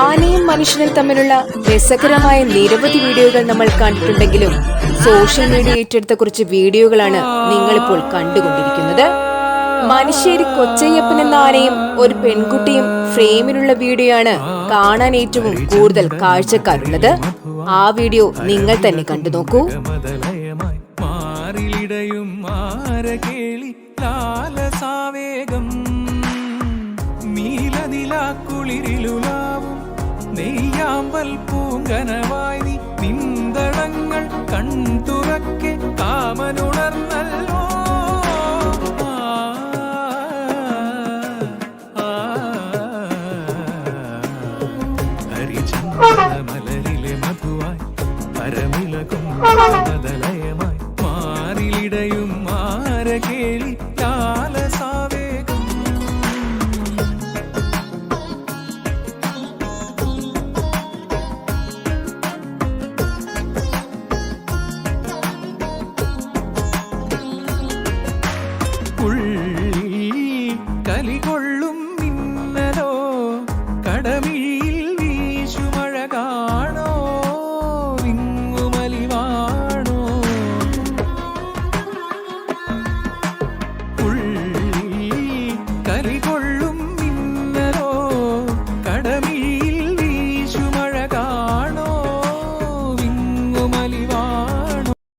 ആനയും മനുഷ്യനും തമ്മിലുള്ള രസകരമായ നിരവധി വീഡിയോകൾ നമ്മൾ കണ്ടിട്ടുണ്ടെങ്കിലും സോഷ്യൽ മീഡിയ ഏറ്റെടുത്ത കുറച്ച് വീഡിയോകളാണ് നിങ്ങളിപ്പോൾ കണ്ടുകൊണ്ടിരിക്കുന്നത്. മനുഷ്യരി കൊച്ചയ്യപ്പൻ എന്ന ആനയും ഒരു പെൺകുട്ടിയും ഫ്രെയിമിലുള്ള വീഡിയോ ആണ് കാണാൻ ഏറ്റവും കൂടുതൽ കാഴ്ചക്കാരുള്ളത്. ആ വീഡിയോ നിങ്ങൾ തന്നെ കണ്ടു നോക്കൂ. മദലയമായി മാറിലിടയും മാരകേളി ലാലസാവേഗം നീലനിലാക്കുളിരിലുലാവും നെയ്യാമ്പൽ പൂങ്കനവായി നീ നിന്തളങ്ങൾ കൺതുറക്കെ കാമനുണർന്നല്ലോ. മാറിലിടയും മാരകേളി കാലസാവേഗം കലികൊള്ളും മിന്നലോ കടമിഴിയിൽ വീശുമഴ കാണോ വിങ്ങുമലിവാണോ? ഉള്ളിൽ കലികൊള്ളും